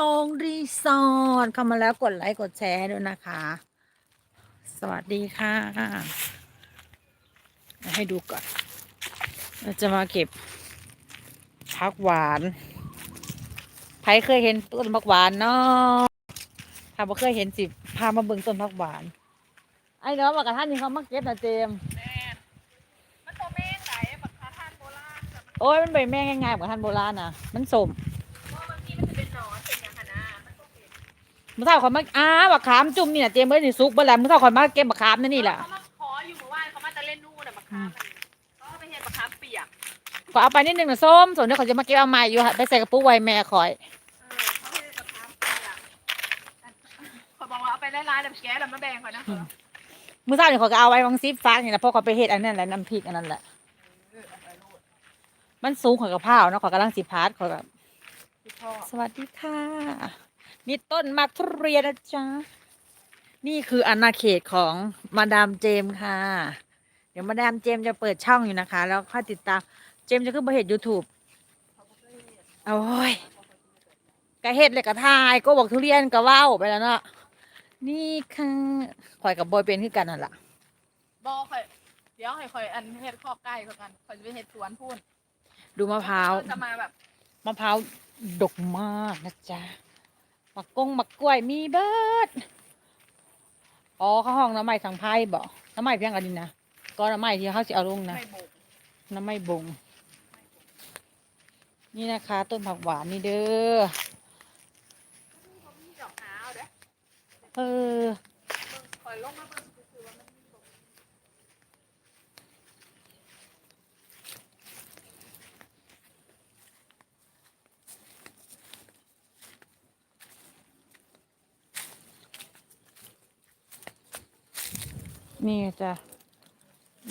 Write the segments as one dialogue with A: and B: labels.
A: โองรีสอร์ทเข้ามาแล้วกดไลค์กดแชร์ให้ด้วยนะคะ สวัสดีค่ะ ให้ดูก่อนเราจะมาเก็บผักหวานใครเคยเห็นต้นผักหวานเนาะถ้าบ่เคยเห็นสิพามาเบิ่งต้นผักหวาน ไอ้เนาะว่ากระท่านนี่เขามาเก็บนะเจมส์
B: มันตัวแม่งไหนบักคาทานโบราณแต่มัน
A: โอ้ยมันใบแม่ง่ายๆกว่าท่านโบราณนะมันสม
B: มื่อเช้า
A: คนมาอ้าบักขามจุ่มนี่นะเจมส์เอ้ยนี่ซุกเบ่แล้วมื่อเช้าคนมาเก็บบักขามนั่นนี่แหละ
B: เขามาขออยู่เมื่อวานเขามาจะเล่นนู่นน่ะบักคามันเขาเอาไปเห็นบักคาเปียก
A: ขอเอาไปนิดนึงนะส้มส่วนเดี๋ยวเขาจะมาเก็บเอาใหม่อยู่ค่ะไปใส่กระปุกไว้แม่คอย
B: เออเขาให้บักคาเปียกเขาบอกว่าเอาไปไล่ๆแล้วแกแล้วมาแบ่งเขานะเขา
A: มื่อเช้านี่เขาก็เอาไว้วางซิปฟักนี่แหละเพราะเขาไปเฮ็ดอันนั้นแหละน้ำพริกอันนั้นแหละ
B: เออเอาไปโลด
A: มันสูงขอยกระเพราเนาะขอยกำลังสิพาร์ทขอยแบบ
B: พี่พ่อ
A: สวัสดีค่ะ นี่ต้นมะทุเรียนนะจ๊ะ นี่คืออาณาเขตของมาดามเจมส์ค่ะ เดี๋ยวมาดามเจมส์จะเปิดช่องอยู่นะคะ แล้วค่อยติดตาม เจมส์จะขึ้นมาเห็ดยูทูบโอ้ยกะเห็ดเลยกะทาย ก็บอกทุเรียนกะว่าวไปแล้วเนาะ นี่ค่ะข่อยกับบอยเป็นคือกันนั่นแหละ
B: บอกคอย เดี๋ยวให้คอยอันเฮ็ดข้อใกล้เขากันคอยจะไปเฮ็ดสวนพูน
A: ดูมะพร้าว
B: จะมาแบบ
A: มะพร้าวดกมากนะจ๊ะ มะกงมะกล้วยมีเบิดอ๋อเขาห้องน้ำไม้สังไพ่บอกน้ำไม้เพียงอันนี้นะก็น้ำไม้ที่เขาจะเอาลงนะ
B: ไม่บุก
A: น้ำไม้บงนี่นะคะ ต้นผักหวานนี่เด้อ
B: เขามีดอกขาวเด้อ
A: เออ
B: คอยลงมาเบิ่งคือว่ามันมีดอก
A: นี่จ้ะ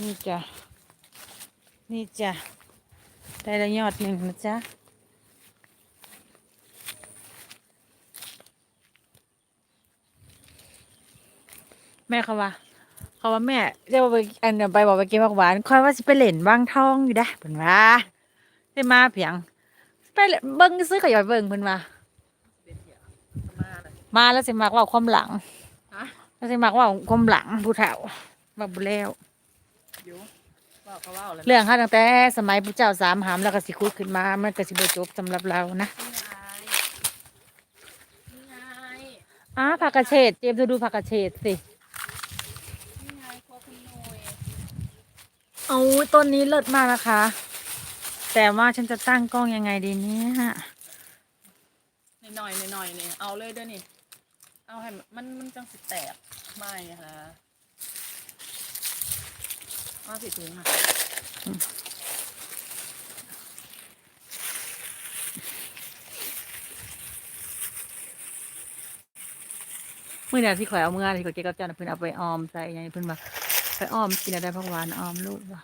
A: นี่จ้ะ นี่จ้ะ ได้ละยอดหนึ่งนะจ๊ะ แม่เขาว่าเขาว่าแม่เรียกว่าไปอันเดียวไปบอกไปกินผักหวานคอยว่าสิไปเล่นบางทองอยู่ได้เพิ่นว่าได้มาเพียง ไปเล่นบิ่งซื้อขยอยเบิ่งเพิ่นว่า
B: มา
A: มาแล้วสิมักเว่าความหลัง
B: ฮะ
A: แล้วสิมักเว่าความหลังผู้เฒ่าบักบุแล้ว
B: อยู่ว่าเขาว่าอะไร
A: เรื่องเขาตั้งแต่สมัยพระเจ้าสามหามแล้วก็สิคุดขึ้นมา มันก็สิบ่จบสำหรับเรานะ
B: นี่ไง
A: อ้าผักกระเฉดเตรียมจะดูผักกระเฉดสิ
B: นี่ไงครัวคุณหนุ่ย
A: เอาต้นนี้เลิศมากนะคะ แต่ว่าฉันจะตั้งกล้องยังไงดีเนี่ย
B: หน่อยๆหน่อยๆเนี่ยเอาเลยเด้อนี่ เอาให้มันมันจังสิแตกไม่ฮะมาผิถุงอะ
A: เมื่อนี่ที่ข่อยเอาเมื่อที่ข่อยเก็บกับเจ้าน่ะเพิ่นเอาไปออมใส่ยังเพิ่นว่าไปออมกินอะไรผักหวานออมลูกว่า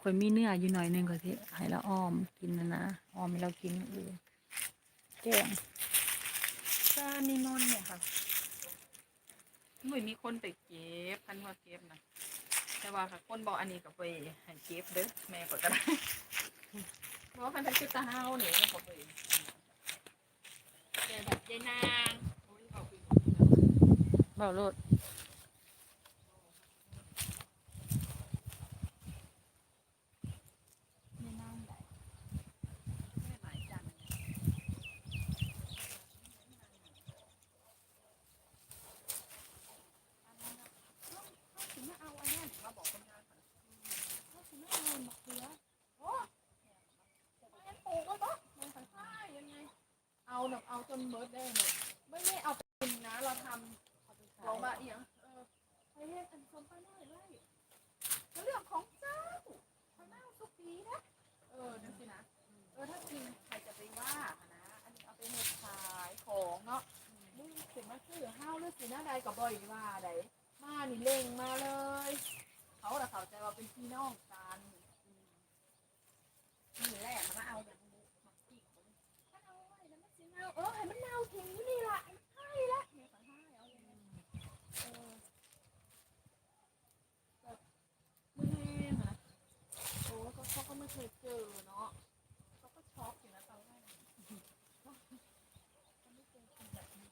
A: ข่อยมีเนื้ออยู่หน่อยนึงก็สิให้เราออมกินนะนะออมให้เรากินอื่นแกง
B: ก็นี่นอนเนี่ยค่ะหนุ่ยมีคนไปเก็บพันว่าเก็บนะแต่ว่าค่ะคนบอกอันนี้กับไปให้เก็บเด้อแม่ก็จะได้บอกว่าคันเป็นคือตาเฮาเนี่ยก็ไปแต่แบบยายนางโอ้ยบอกคือ
A: เบาโลด
B: ไม่น่าไหลไม่หลายจังถึงมาเอาอันนี้มาบอกคนงานก่อนเขาถึงมาเอามะเขือโอ้ไม่งั้นปลูกไว้ปะมันสันท้ายยังไง เอา นเบิร์ดได้เลยไม่ได้เอาเป็นนะ เราทำเรามาเอียงเออไปเรียกกันคนไปหน่อยไล่เรื่องของเจ้าพน้าสุกีนะ เออนั่นสินะ เออถ้าจริงใครจะไปว่านะ อันนี้เอาไปเฮ็ดขายของเนาะมึงสิมาซื้อห้าวหรือสิหน้าใดกับบ่อยว่าใดมานี่เล่งมาเลย เขาละเขาใจว่าเป็นพี่น้องกันนี่แหละมันก็เอาอย่า ออให้มันเน่าทิ้งอยู่นี่ละใช่ละเนี่ยขานี้มือแห้โอ้เขาก็ไม่เคยเจอเนาะเขาก็ช็อกอยู่นะตอนแรกเขาไม่เคยกินแบบนี้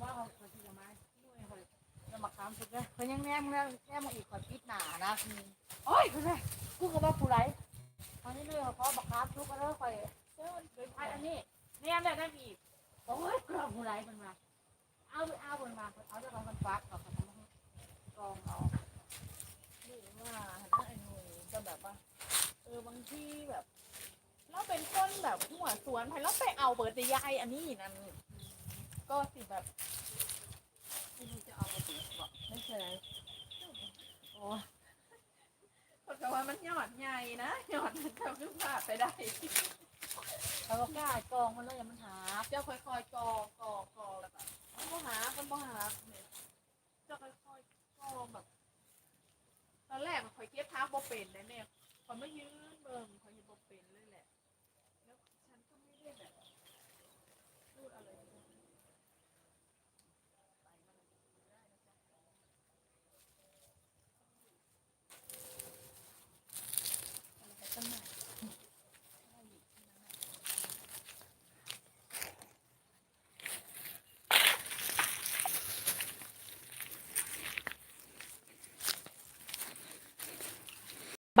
A: ว่าเขาจะยกิมด้วยเขาจะมาค้ามสุดเลยเขายังแนมแง้วแนมมาอีกกว่าพิษหนานะโอ้ยคุณแม่กูก็ว่ากูไร ตอนนี้เลยเขาบอกครับทุกคนแล้วคอยเจ้าเกิดไปอันนี้แนมแล้วได้อีกโอ้ยกรอบผู้ไรมันมาเอาเอาบนมาเอาเจ้าของมันฟักกับเขาทำกองเอา
B: หรือว่าไอ้หนูจะแบบว่าเออบางทีแบบเราเป็นคนแบบหัวสวนไปแล้วไปเอาเบิร์ดยายอันนี้นั่นก็สิแบบ
A: ที่นี่จะเอาไปบอก
B: ไม่ใช่โอ้ คนแต่ว่ามันหยอดใหญ่นะหยอดมันจะขึ้นพลาดไปได้
A: เขาก็กล้ากองมันเลยอย่ามันหา
B: เจ้าค่อยๆกอกอกอแล้วแบบมันบ่หามันบ่หาเนี่ยเจ้าค่อยๆกอแบบตอนแรกมันคอยเก็บเท้าบ่เป็นเลยเนี่ยคอยไม่ยืนเบิ่งคอยยังบ่เป็นเลยแหละแล้วฉันก็ไม่ได้แบบพูดอะไรกันตั้งนาน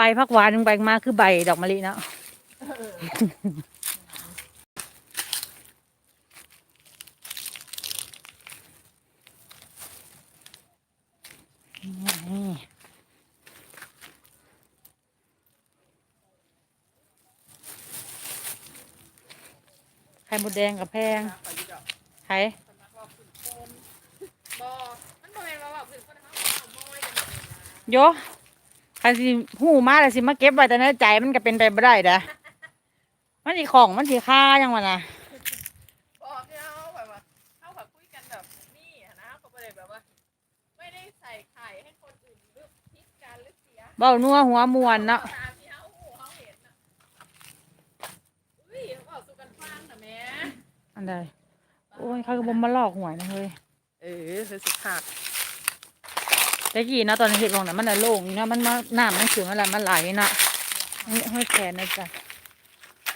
A: ใบพักหวานใบมาคือใบดอกมะลิเนาะไข่มดแดงกับแพง
B: ขอยืดดอก
A: ไข่
B: สำนักว่าขึ้นโค คนเขาเอาโม้ยกันเลยนะ
A: โยใครสิหูมาแต่สิมาเก็บไว้แต่ในใจมันก็เป็นไปไม่ได้เด้อมันสีของมันสีค่ายังวะนะ
B: บอกที่เขาแบบว่าเขาแบบคุยกันแบบนี่อะนะเขาไม่ได้แบบว่า ไม่ได้ใส่ไข่ให้คนอื่นหรือพิกกันหรือเสีย
A: เบ้านัวหัวมวนเนาะ
B: ตามที่เขาหูเขาเห็นน่ะอุ้ยเขาบอกสู้กันฟังนะแม่
A: อันใดโอ้ยเขาก็บ่มาลอกหวยนะเฮ้ย
B: เออคือสุดขาด
A: แต่กี้เนาะตอนเห็ดลงน่ะมันน่ะโล่งอยู่เนาะมันมาน้ำมันถึงอะไรมันไหลเนาะนี่ห้อยแขนนะจ๊ะ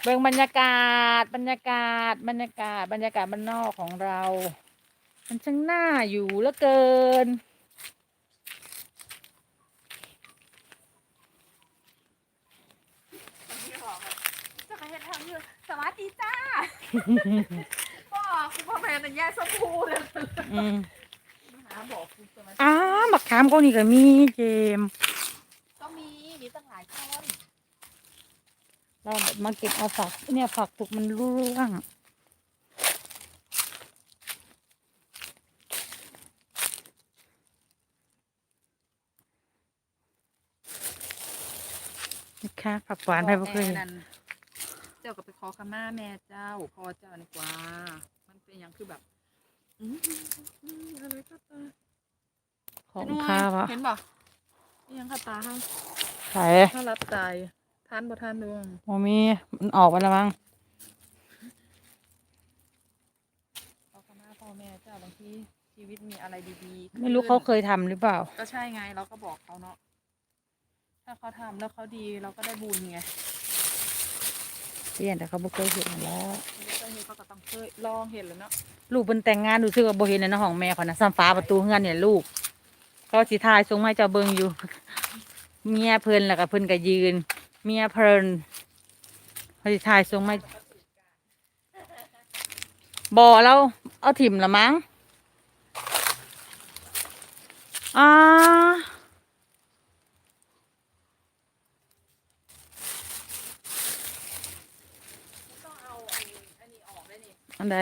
A: เบิ่งบรรยากาศบรรยากาศบรรยากาศบรรยากาศบ้านนอกของเรา มันช่างน่าอยู่เหลือเกิน
B: ที่บอกว่าจะไปเห็นทางอยู่สวัสดีจ้าพ่อคุณพ่อแม่น่ะแย่สมพูเลย
A: อืม
B: มาหาบอกคุณสวัสดี
A: อ้าบักขามก็นี่ก็มีเจมส์
B: ก็มีมีตั้งหลายคน
A: เราแบบมาเก็บเอาฝักเนี่ยฝักถูกมันร่วงนะคะผักหวานไปบ่เคยเห็น
B: นั่นเจ้าก็ไปขอขมาแม่เจ้าพ่อเจ้านี่กว่า มันเป็นอย่างคือแบบอืมอืมอะไรก็ตา
A: ของข้าวะ
B: เห็นบ่นี่ยังค่ะตาห้า
A: ใส่
B: ถ้ารับตายทานบ่ทานดวง
A: โมมีมันออกไปแล้วมั้ง
B: ขอขมาพ่อแม่เจ้าบางทีชีวิตมีอะไรดีๆ
A: ไม่รู้เขาเคยทำหรือเปล่า
B: ก็ใช่ไงเราก็บอกเขาเนาะถ้าเขาทำแล้วเขาดีเราก็ได้บุญไง
A: เปลี่ยนแต่เขาบ่เคยเห็นแล้ว
B: แล้วก็นี้เขาก็ต้องเคยลองเห็นแล้วเนาะ
A: ลูกเป็นแต่งงานดูซึกว่าบ่เห็นในห้องแม่เขานะซ้ำฟ้าประตูเฮือนเนี่ยลูก เขาสิทายส่งมาให้เจ้าเบิ่งอยู่ เมียเพิ่นแล้วก็เพิ่นก็ยืน เมียเพิ่นเขาสิทายส่งมาบ่แล้วเอาถิ่มละมั้งอ่า
B: ต้องเอาอันนี้อันนี้ออกได้นี่
A: อันใด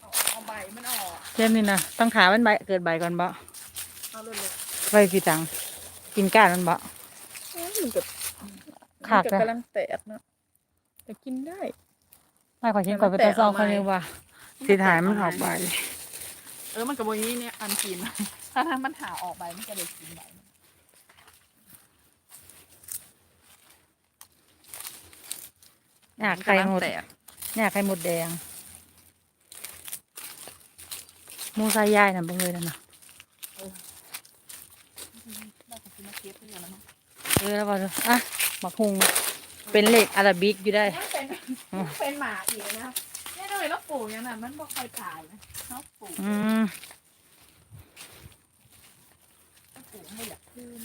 B: เอาเอาใบมันออก
A: เล่มนี่นะต้องขามันใบเกิดใบก่อนบ่
B: เอาเลยเลย
A: ไว้พี่ตังกินก้านมันบ่
B: มันกับ
A: ขาด
B: มัน
A: นะ
B: กำลังแตกเนาะแต่กินได้
A: ไม่ขอชิมก่อนไปตาซองเขาเลยว่าสีถ่ายมันออกใบ
B: เออมันกับโบนี้เนี่ยอันกิน ถ้าถ้ามันหาออกใบมันจะได้กินใบมัน
A: อยากไข่หมด
B: กำลังแตก
A: อยากไข่หมดแดงหมูใส่ย่ายน่ะบ่เลยนั่นน่ะ
B: น่าจะกินมาเทียบกันแล้วมั้ง
A: เออแล้วบ่เด้ออะบักฮุงเป็นเลขอาราบิกอยู่ได้
B: มันเป็นมันเป็นหมาอีกนะแน่นอนแล้วปลูกอย่างนั้นมันบ่ค่อยตายนะเขาปลูก
A: อืม
B: ไม่อยากคืน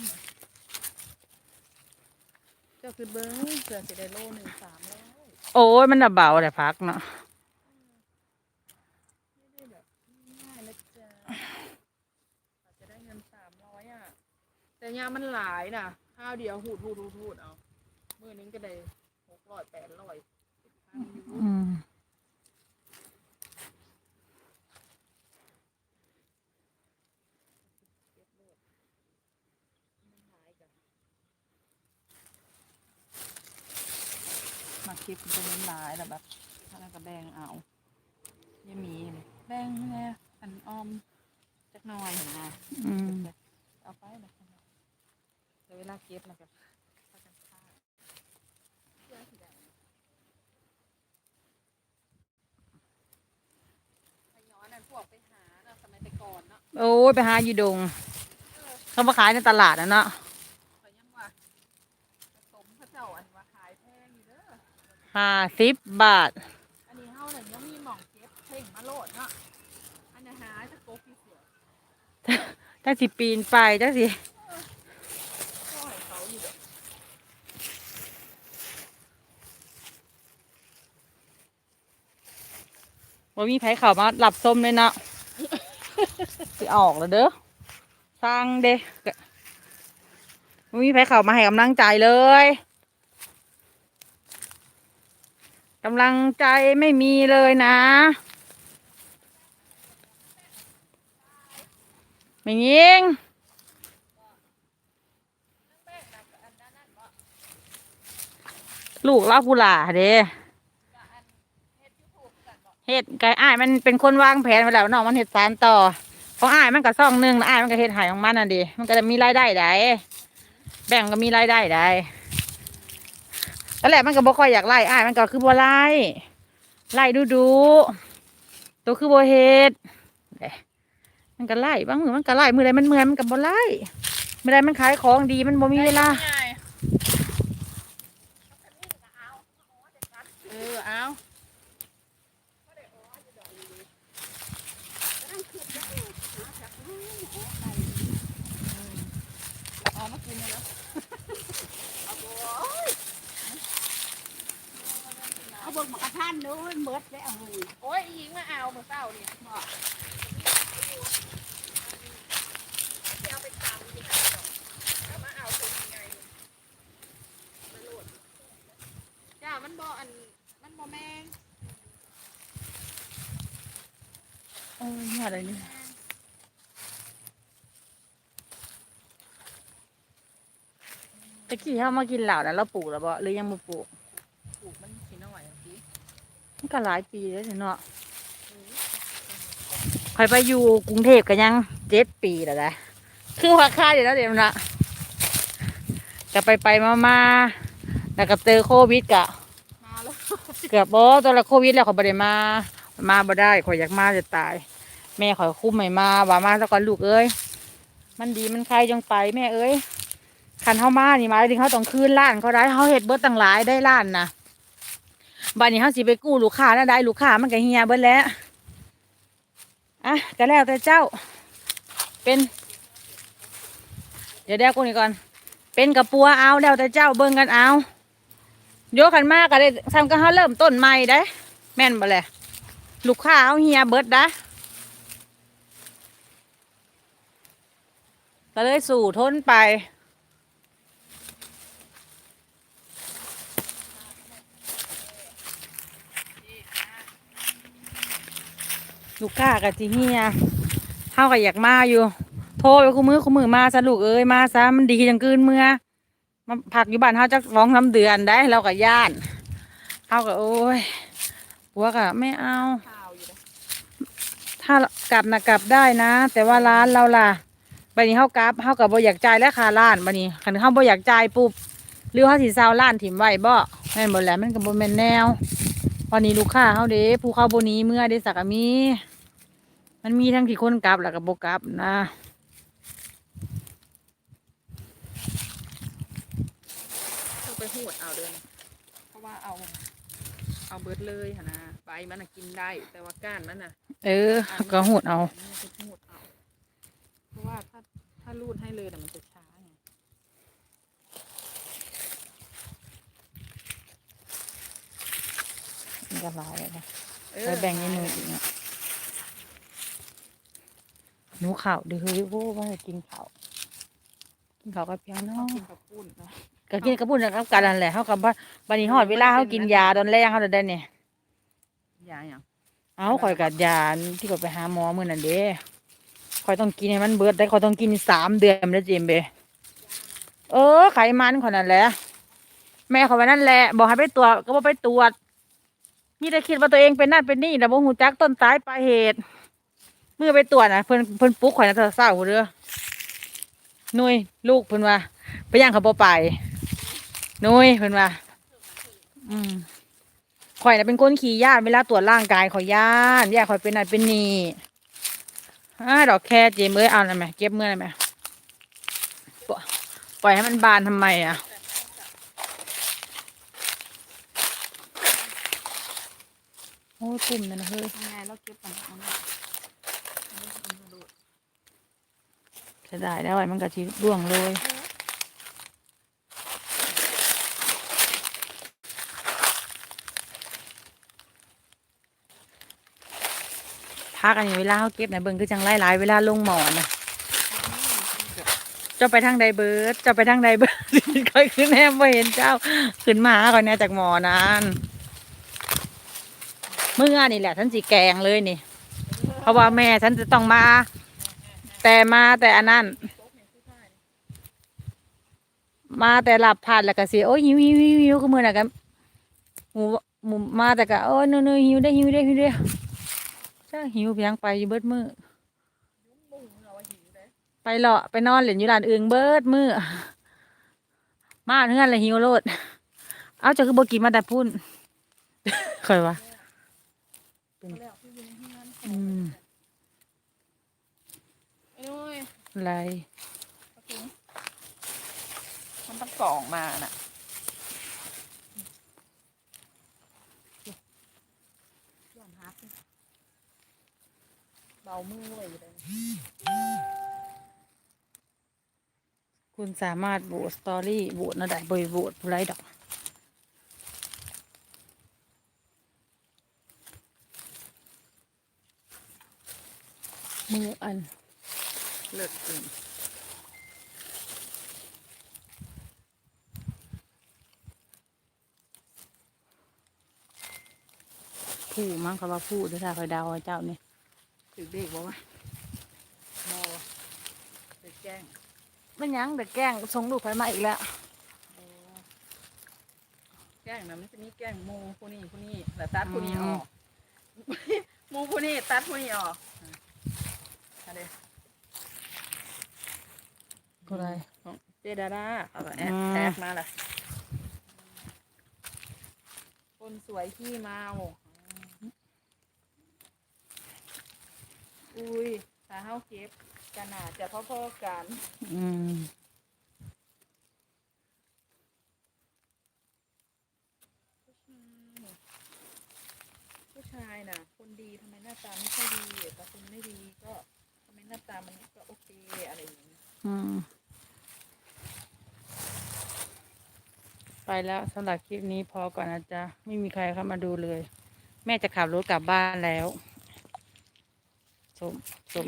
B: เจ้าคือเบิ้งเสือสิได้โลหนึ่งสามร้อย
A: โอ้ยมันน่ะเบาแต่พักเนาะ
B: ไม่ได้แบบง่ายนะจ๊ะอาจจะได้เงินสามร้อยอะแต่ยามันหลายน่ะ ข้าวเดียวหูดหูดหูดหูดเอามือนึงก็ได้หกร้อยแปดร้อยเป็นพันอยู่
A: อืมมาคลิปมันจะเน้นหลายแต่แบบถ้าเราก็แบ่งเอายังมีเลย
B: แบ่งแน่อันออมจักหน่อยนะ
A: อืม
B: เอาไปนะเดี๋ย วเวลาเก็บนะกับพากันฆ่าเชื่อสิได้พย้อนนั่นพวกไปหาเนาะสมัยแต่ก่อนเนาะ
A: โอ้ยไปหาอยู่ดงเขามาขายในตลาดนะเนาะ
B: เขายังว่าผสมพระเจ้าอันว่าขายแพงอยู่เด้อ
A: ห้าสิบบาท
B: อันนี้เฮาเนี่ยยังมีหม่องเก็บเพ่งมาโลดเนาะอันนี้หาจะโกกที่เสือ
A: จักสิปีนไปจักสิ
B: ก็ให้เขาอยู่เด้อ
A: ว่ามีไผเข่ามาหลับส้มเลยนะสิออกแล้วเด้อสร้างเด้ว่ามีไผเข่ามาให้กำลังใจเลยกำลังใจไม่มีเลยนะไม่ยิงลูกเล่าผู้หลาเด้ เฮ็ดไก่อ้ายมันเป็นคนวางแผนไว้แล้วเนาะมันเฮ็ดสารต่อของอ้ายมันก็ซ่องหนึงแล้วอ้ายมันก็เฮ็ดหายของมันน่ะดิมันก็จะมีรายได้ได้แบ่งก็มีรายได้ได้ตอนแรกมันก็บ่ค่อยอยากไล่อ้ายมันก็คือบ่ไล่ไล่ดูดูตัวคือบ่เฮ็ดมันก็ไล่บางมือมันก็ไล่มือใดมันเมื่อยมันก็บ่ไล่มือใดมันขายของดีมันบ่มีเวลา
B: เออเอาเอามากินเลยเนาะ
C: เอาเบิ่งหมากระทันดูมันเบิดแล้วเฮ้ย
B: โอ้ยอีหญิงมาเอามื่อเช้าเนี่ยบอกเอาไปตำดีกว่าเอามาเอาเป็นยังไงมาโหลดจ้ามันบ่อันมันบ่แมง
A: เอออะไรนี่ตะกี้เขามากินเหล่านะเราปลูกแล้วบ่หรือยังไม่ปลูก
B: ปลูกมันขี้น้อยอะพี่
A: มัน ก็หลายปีแล้วเนาะคอยไปอยู่กรุงเทพกันยังเจ็ดปีแล้วนะคือว่าค่าเดี๋ยวแล้วเดี๋ยวนะจะไปไปมามาแล้วก็เจอโควิดกะ
B: มาแล้ว
A: เกือบบ่ตอนละโควิดแล้วเขาบ่ได้มา มาบ่ได้ข่อยอยากมาจะตาย แม่ข่อยคุ้มไม่มาว่ามาแล้วก่อนลูกเอ้ยมันดีมันใครจังไปแม่เอ้ยคันเฮามานี่หมายถึงเขาต้องคืนล้านเขาได้เขาเฮ็ดเบิดตั้งหลายได้ล้านนะ บัดนี้เฮาสิไปกู้ลูกค้าแล้วได้ลูกค้ามันก็เฮียเบิดแล้วอะก็แล้วแต่เจ้า เป็น เดี๋ยวเดี๋ยวกูนี่ก่อน เป็นกระปัวเอาแล้วแต่เจ้าเบิ่งกันเอาโยกันมากก็ได้ทำก็เขาเริ่มต้นใหม่ได้แม่นบ่แหละลูกค้าเอาเฮียเบิดนะก็เลยสู่ทนไป ลูกค้ากับจีเฮียเฮาก็อยากมาอยู่ โทรไปคู่มือคู่มือมาซะลูกเอ้ยมาซะมันดีจังกืนเมื่อมาพักอยู่บ้านเฮาจักร้องน้ำเดือนได้เราก็ย่านเฮาก็โอ้ยผัวก็ไม่เอา ถ้ากลับนะกลับได้นะ แต่ว่าร้านเราล่ะบัดนี้เฮากลับเฮาก็บ่อยากจ่ายและค่าร้านบัดนี้คันเฮาบ่อยากจ่ายปุ๊บหรือเฮาสิซาวร้านถิ่มไว้บ่แม่นบ่แหละมันก็บ่แม่นแนววันนี้ลูกค้าเฮาเด้ผู้เข้าบ่หนี้เมื่อเด้สักมี มันมีทั้งที่คนกลับแล้วก็บ่กลับนะ
B: ต้องไปหูดเอาเดินเพราะว่าเอา เอาเบิดเลยค่ะนะใบมันน่ะกินได้ แต่ว่าก้านมันน่ะ
A: เออก็หูดเอา
B: มันจะหูดเอา เพราะว่าถ้าถ้าถ้ารูดให้เลยแต่ะมันจะช้าไง
A: มันจะลายเลยนะ
B: เออ
A: ไปแบ่งให้หนูอีกอะ หนูข่าวเดี๋ยวเฮ้ยโว้ว่าจะกินข้าวกินข้าวกับเพียง
B: ต้
A: เนา
B: องะกินกับปุ้นเนาะ
A: ก็กินกระปุ่นกับกันนั่นแหละเขากับว่าบันนี้ฮอดเวลาเขากินยาตอนแรกเขาจะได้เนี่ย
B: ยาอย่าง
A: เอาข่อยกัดยาที่ข่อยไปหาหมอมื้อนั่นเด้ข่อยต้องกินให้มันเบิดได้ข่อยต้องกินสามเดือนแล้วเจมเบเออ ไขมันข่อยนั่นแหละแม่ข่อยว่านั่นแหละบอกให้ไปตรวจก็บ่ไปตรวจมีแต่คิดว่าตัวเองเป็นนั่นเป็นนี่แต่บ่ฮู้จักต้นสายปลายเหตุ เมื่อไปตรวจนะเพิ่นเพิ่นปลุ๊กข่อยนะเธอเศร้าเด้อนุ้ยลูกเพิ่นว่าไปย่างเขาบ่ไปนุ้ยเพิ่นว่าอืมข่อยน่ะเป็นคนขี่ย่านเวลาตรวจร่างกายข่อยย่านย่าข่อยเป็นนั่นเป็นนี่อ่าดอกแค่เจมเอ้ยเอาหน่อยไหมเก็บเมื่อไหร่ไหมปล่อยให้มันบานทำไมอะโอ้ยตุ่มนั่นนะเฮ้ย
B: ไงเราเก็บปัญหาเนี่ยเอาไว้กินกระโดด
A: จะได้แล้วไอ้มันกะทิร่วงเลยพักอันนี้เวลาเขาเก็บนะเบิ่งคือจังไล่หลายเวลาลงหมอนนะเจ้าไปทางใดเบิร์ดเจ้าไปทางใดเบิร์ดค่อยขึ้นแฮมว่าเห็นเจ้า ขึ้นมาก่อนเนี่ยจากหมอนั้นเมื่อนี่แหละฉันสีแกงเลยนี่ เพราะว่าแม่ฉันจะต้องมา แต่มาแต่อันนั้น มาแต่หลับผ่านแล้วก็สิโอ้ยหิวหิวหิวหิวก็มือน่ะกันหมูหมูมาแต่ก็โอ้ยเนื้อเนื้อหิวได้หิวได้หิวได้จ้าหิวเพียงไปอยู่เบิดมือไปเลาะไปนอนเหล่นอยู่ร้านอื่นเบิดมือมาเฮือนเลยหิวโลด เอาจะคือโบกิมาแต่พุ่นเคยว่า
B: แล้วที่อยู่ในเฮือน
A: อืม
B: ไอ้นุ้ย
A: อะไร
B: เอาถุงมันต้องกล่องมาน่ะเบามือไว้อยู่เลย
A: คุณสามารถโหวตสตอรี่โหวตนะได้บ่อยโหวตผู้ไรดอกมืออัน
B: เลิศจริง
A: ผู้มั้งเขาว่าผู้ด้วยถ้าคอยเดาเอาเจ้านี่
B: ถือเด็กบอกว่าโมเด็กแจ้ง
A: ไม่ยั้งแต่แกล้งส่งลูกไปมาอีกแล้ว
B: โอ้แกล้งนะมันจะมีแกล้งหมูผู้นี้ผู้นี้แต่ตัดผู้นี้ออกหมูผู้นี้ตัดผู้นี้ออกอะเด
A: ผู้ไร
B: ของเจดาดาเอาแบบแอด
A: อืม
B: แอดมาล่ะคนสวยขี้เมาอุ้ยถ้าเฮาเก็บกันน่าจะพอๆกัน
A: อืม
B: ผู้ชายน่ะ คนดีทำไมหน้าตาไม่ค่อยดีแต่คนไม่ดีก็ทำไมหน้าตามันก็โอเคอะไรอย่างนี้
A: อืม ไปแล้วสำหรับคลิปนี้พอก่อนนะจ๊ะ ไม่มีใครเข้ามาดูเลย แม่จะขับรถกลับบ้านแล้ว สม สม